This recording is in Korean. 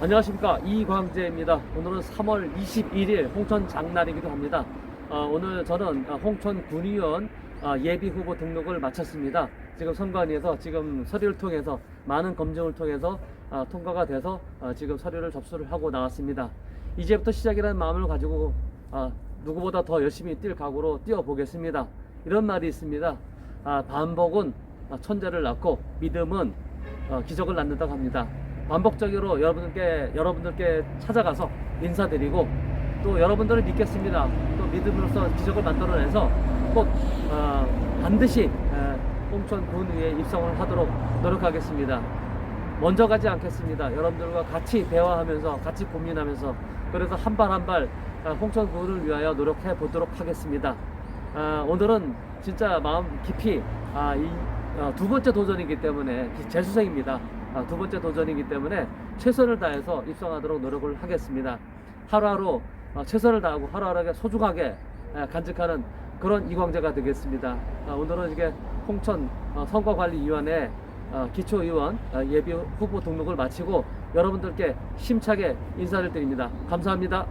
안녕하십니까 이광재입니다. 오늘은 3월 21일 홍천 장날이기도 합니다. 어, 오늘 저는 어, 홍천 군의원 어, 예비 후보 등록을 마쳤습니다. 지금 선관위에서 지금 서류를 통해서 많은 검증을 통해서 어, 통과가 돼서 어, 지금 서류를 접수를 하고 나왔습니다. 이제부터 시작이라는 마음을 가지고 어, 누구보다 더 열심히 뛸 각오로 뛰어보겠습니다. 이런 말이 있습니다. 아, 반복은 어, 천재를 낳고 믿음은 어, 기적을 낳는다고 합니다. 반복적으로 여러분들께 여러분들께 찾아가서 인사드리고 또 여러분들을 믿겠습니다. 또 믿음으로써 기적을 만들어내서 꼭 어, 반드시 에, 홍천 군위에 입성을 하도록 노력하겠습니다. 먼저 가지 않겠습니다. 여러분들과 같이 대화하면서 같이 고민하면서 그래서 한 발 한 발 홍천 군을 위하여 노력해 보도록 하겠습니다. 아, 오늘은 진짜 마음 깊이 아, 이, 어, 두 번째 도전이기 때문에 재수생입니다. 아, 두 번째 도전이기 때문에 최선을 다해서 입성하도록 노력을 하겠습니다. 하루하루 어, 최선을 다하고 하루하루 소중하게 에, 간직하는 그런 이광재가 되겠습니다. 아, 오늘은 이게 홍천 어, 선거관리위원회 어, 기초의원 어, 예비 후보 등록을 마치고 여러분들께 힘차게 인사를 드립니다. 감사합니다.